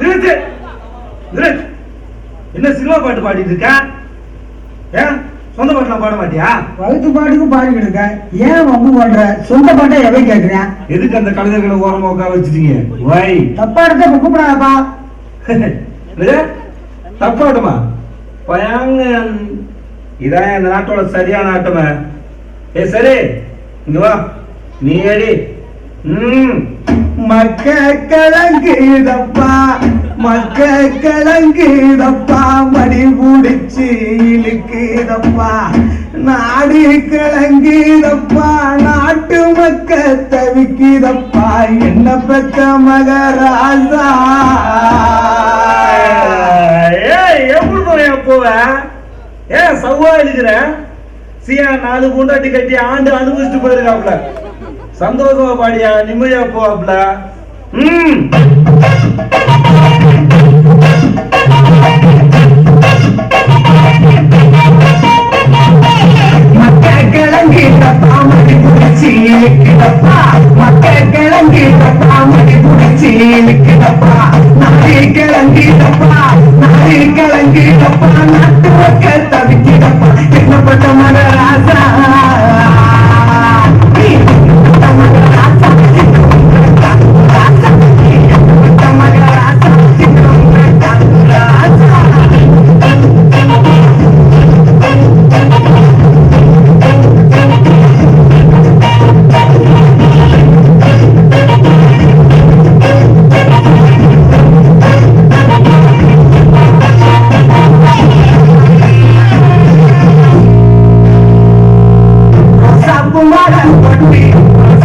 நிறுத்து நிறுத்து என்ன சினிமா பாட்டு பாடிட்டு இருக்க ஏன் சொந்த பாட்டுலாம் பாட மாட்டியா வகுத்து பாட்டுக்கு பாடிக்கிட்டு இருக்க ஏன் வம்பு பண்ற சொந்த பாட்டை எவை கேட்கிறேன் எதுக்கு அந்த கலைஞர்களை ஓரமா உட்கார வச்சிட்டீங்க வை தப்பா எடுத்த கூப்பிடாதப்பா தப்பா தப்பாட்டுமா பயாங்க இதான் இந்த நாட்டோட சரியான ஆட்டமே ஏ சரி இங்க வா நீ ஏடி ம் மக்க கலங்குதப்பா மக்க கலங்குதப்பா மடி முடிச்சு இழுக்குதப்பா. நாடு கலங்குதப்பா நாட்டு மக்க தவிக்குதப்பா என்ன பெத்த மகராசா ஏய் எப்படி போய் ஏன் சவ்வா இருக்கிற சியா நாலு பூண்டாட்டி கட்டி ஆண்டு அனுபவிச்சுட்டு போயிருக்காப்ல சந்தோஷமா பாடியா நிம்மதியா போவாப்ல ம். மக்க கிழங்குதப்பா மடி நாட்டு இழுக்குதப்பா மக்க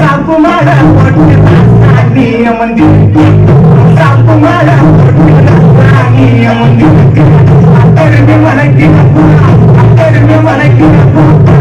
சாப்பு மாட பொட்டு ராணிய மந்தி சாப்பு மாட பொட்டு ராணிய மந்தி அத்தருமே மணக்கினப்பா